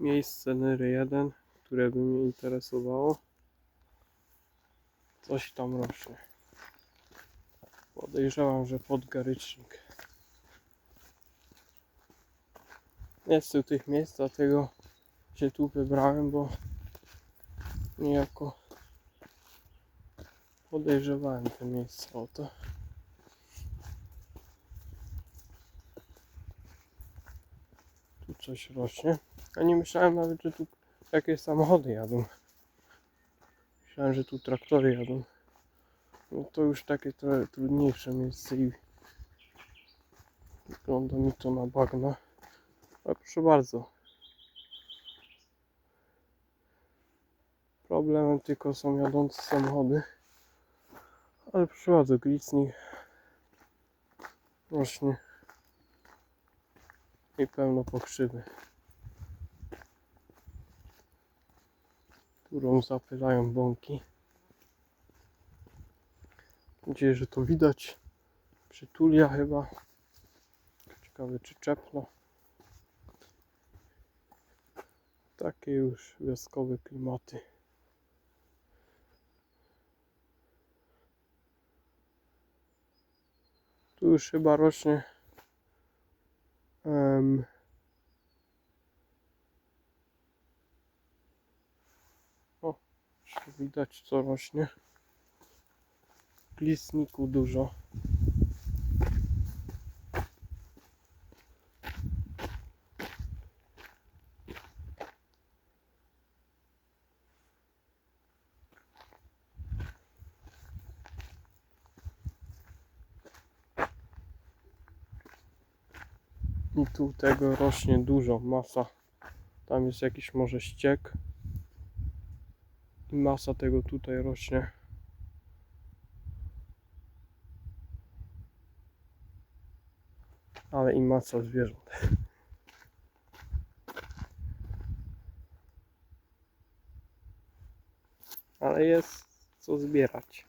miejsce numer jeden, które by mnie interesowało. Coś tam rośnie. Podejrzewam, że podgarycznik. Nie chcę tych miejsc, dlatego się tu wybrałem, bo niejako podejrzewałem te miejsca o to. Coś rośnie. A nie myślałem nawet, że tu jakieś samochody jadą. Myślałem, że tu traktory jadą. No to już takie trochę trudniejsze miejsce i wygląda mi to na bagna. Ale proszę bardzo. Problemem tylko są jadące samochody. Ale proszę bardzo, glicnik rośnie i pełno pokrzywy, którą zapylają bąki. Mam nadzieję, że to widać. Przytulia chyba. Ciekawe czy czepno. Takie już wioskowe klimaty. Tu już chyba rośnie em, o, widać co rośnie. Glisniku dużo. I tu tego rośnie dużo, masa. Tam jest jakiś może ściek. I masa tego tutaj rośnie. Ale i masa zwierząt. Ale jest co zbierać.